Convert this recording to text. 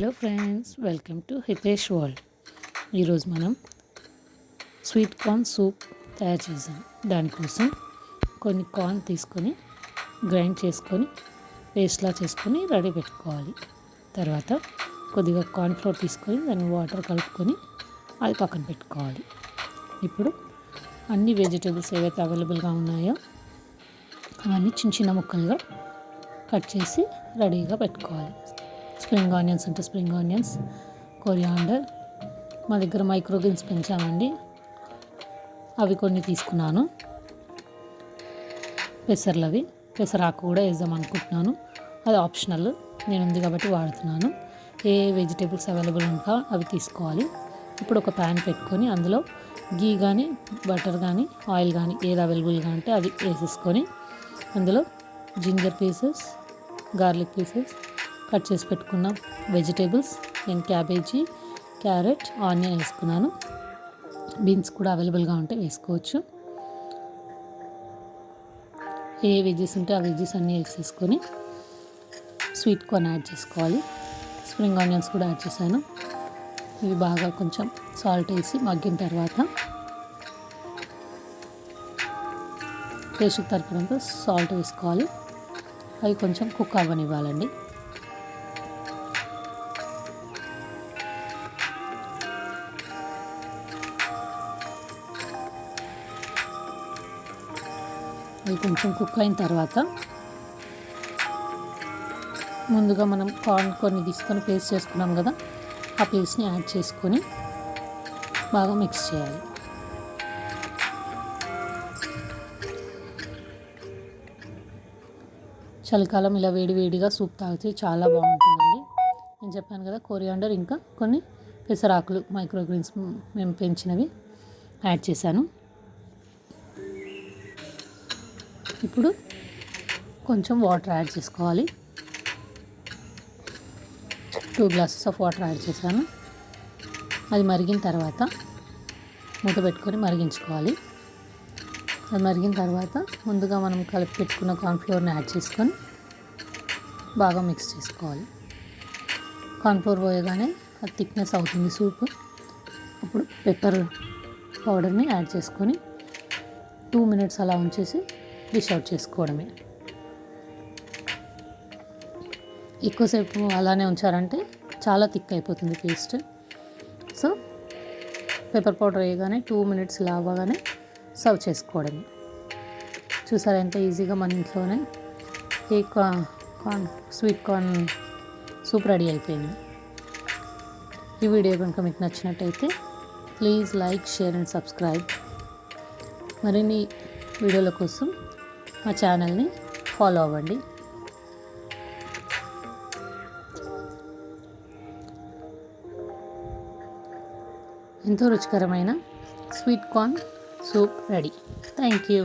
Hello friends welcome to Hitesh world. ఈరోజు మనం sweet corn soup తయారు చేసాం దానికోసం కొన్ని కార్న్ తీసుకొని గ్రైండ్ చేసుకొని పేస్ట్లా చేసుకొని రెడీ పెట్టుకోవాలి. తర్వాత కొద్దిగా కార్న్ ఫ్లోర్ తీసుకొని దాన్ని వాటర్ కలుపుకొని అది పక్కన పెట్టుకోవాలి. ఇప్పుడు అన్ని వెజిటేబుల్స్ ఏవైతే అవైలబుల్గా ఉన్నాయో అవన్నీ చిన్న చిన్న ముక్కలుగా కట్ చేసి రెడీగా పెట్టుకోవాలి. స్ప్రింగ్ ఆనియన్స్ అంటే స్ప్రింగ్ ఆనియన్స్ కొరియాండర్. మా దగ్గర మైక్రోగ్రీన్స్ పెంచామండి. అవి కొన్ని తీసుకున్నాను. పెసర్లు అవి పెసరాకు కూడా వేద్దాం అనుకుంటున్నాను. అది ఆప్షనల్. నేను ఉంది కాబట్టి వాడుతున్నాను. ఏ వెజిటేబుల్స్ అవైలబుల్ ఉంటా అవి తీసుకోవాలి. ఇప్పుడు ఒక ప్యాన్ పెట్టుకొని అందులో గీ కానీ బటర్ కానీ ఆయిల్ కానీ ఏది అవైలబుల్గా ఉంటే అవి వేసేసుకొని అందులో ginger pieces garlic pieces cut చేసి పెట్టుకున్న వెజిటేబుల్స్ నేను క్యాబేజీ క్యారెట్ ఆనియన్ వేసుకున్నాను. బీన్స్ కూడా అవైలబుల్గా ఉంటే వేసుకోవచ్చు. ఏ వెజెస్ ఉంటే ఆ వెజ్జెస్ అన్నీ వేసేసుకొని స్వీట్ కార్న్ యాడ్ చేసుకోవాలి. స్ప్రింగ్ ఆనియన్స్ కూడా యాడ్ చేశాను. ఇవి బాగా కొంచెం సాల్ట్ వేసి మగ్గిన తర్వాత టేస్ట్కి తరపడంతో సాల్ట్ వేసుకోవాలి. అవి కొంచెం కుక్ అవ్వనివ్వాలండి. అవి కొంచెం కుక్ అయిన తర్వాత ముందుగా మనం కార్న్ కొన్ని తీసుకొని పేస్ట్ చేసుకున్నాం కదా ఆ పేస్ట్ని యాడ్ చేసుకొని బాగా మిక్స్ చేయాలి. చలికాలం ఇలా వేడివేడిగా సూప్ తాగితే చాలా బాగుంటుందండి. నేను చెప్పాను కదా కోరియాండర్ ఇంకా కొన్ని పెసరాకులు మైక్రోగ్రీన్స్ మేము పెంచినవి యాడ్ చేశాను. ఇప్పుడు కొంచెం వాటర్ యాడ్ చేసుకోవాలి. Two glasses of water add చేశాను. అది మరిగిన తర్వాత మూత పెట్టుకొని మరిగించుకోవాలి. అది మరిగిన తర్వాత ముందుగా మనం కలిపి పెట్టుకున్న కార్న్ఫ్లోర్ని యాడ్ చేసుకొని బాగా మిక్స్ చేసుకోవాలి. కార్న్ఫ్లోర్ పోయగానే అది థిక్నెస్ అవుతుంది సూప్. అప్పుడు పెప్పర్ పౌడర్ని యాడ్ చేసుకొని టూ మినిట్స్ అలా ఉంచేసి డిష్ అవుట్ చేసుకోవడమే. ఎక్కువసేపు అలానే ఉంచారంటే చాలా థిక్ అయిపోతుంది పేస్ట్. సో పెప్పర్ పౌడర్ వేయగానే టూ మినిట్స్ ఇలా అవ్వగానే సర్వ్ చేసుకోవడమే. చూసారా ఎంత ఈజీగా మన ఇంట్లోనే a corn sweet corn soup ready అయిపోయింది. ఈ వీడియో కనుక మీకు నచ్చినట్టయితే please like share and subscribe. మరిన్ని వీడియోల కోసం మా ఛానల్ని ఫాలో అవ్వండి. ఎంతో రుచికరమైన sweet corn soup ready. Thank you.